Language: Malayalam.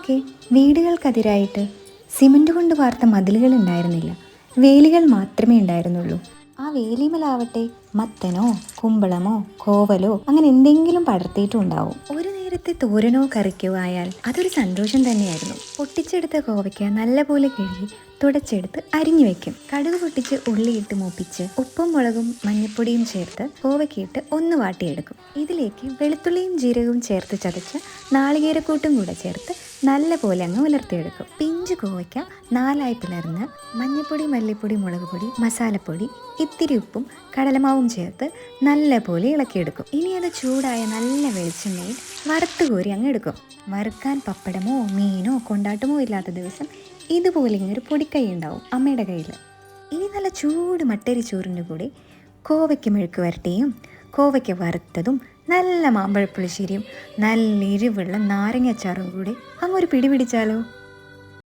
പണ്ടൊക്കെ വീടുകൾക്കതിരായിട്ട് സിമന്റ് കൊണ്ട് വാർത്ത മതിലുകൾ ഉണ്ടായിരുന്നില്ല. വേലികൾ മാത്രമേ ഉണ്ടായിരുന്നുള്ളൂ. ആ വേലിമലാവട്ടെ മത്തനോ കുമ്പളമോ കോവലോ അങ്ങനെ എന്തെങ്കിലും പടർത്തിയിട്ടും ഉണ്ടാവും. ഒരു നേരത്തെ തോരനോ കറിക്കോ ആയാൽ അതൊരു സന്തോഷം തന്നെയായിരുന്നു. പൊട്ടിച്ചെടുത്ത കോവയ്ക്ക നല്ലപോലെ കഴുകി തുടച്ചെടുത്ത് അരിഞ്ഞു വെക്കും. കടുക് പൊട്ടിച്ച് ഉള്ളിയിട്ട് മൂപ്പിച്ച് ഉപ്പും മുളകും മഞ്ഞപ്പൊടിയും ചേർത്ത് കോവയ്ക്കിട്ട് ഒന്ന് വാട്ടിയെടുക്കും. ഇതിലേക്ക് വെളുത്തുള്ളിയും ജീരകവും ചേർത്ത് ചതച്ച് നാളികേരക്കൂട്ടും കൂടെ ചേർത്ത് നല്ല പോലെ അങ്ങ് ഉലർത്തിയെടുക്കും. പിഞ്ച് കോവയ്ക്ക നാലായി പിളർന്ന് മഞ്ഞപ്പൊടി മല്ലിപ്പൊടി മുളക് പൊടി മസാലപ്പൊടി ഇത്തിരി ഉപ്പും കടലമാവും ചേർത്ത് നല്ല പോലെ ഇളക്കിയെടുക്കും. ഇനി അത് ചൂടായ നല്ല വെളിച്ചെണ്ണയിൽ വറുത്ത് കോരി അങ്ങ് എടുക്കും. വറുക്കാൻ പപ്പടമോ മീനോ കൊണ്ടാട്ടമോ ഇല്ലാത്ത ദിവസം ഇതുപോലെ ഇങ്ങനൊരു പൊടിക്കൈ ഉണ്ടാവും അമ്മയുടെ കയ്യിൽ ഇനി നല്ല ചൂട് മട്ടരി ചോറിന്റെ കൂടെ കോവയ്ക്ക് മെഴുക്ക് വരട്ടിയും കോവയ്ക്ക് വറുത്തതും നല്ല മാമ്പഴപ്പുളിശ്ശേരിയും നല്ല എരിവുള്ള നാരങ്ങാച്ചാറും കൂടി അങ്ങൊരു പിടി പിടിച്ചാലോ?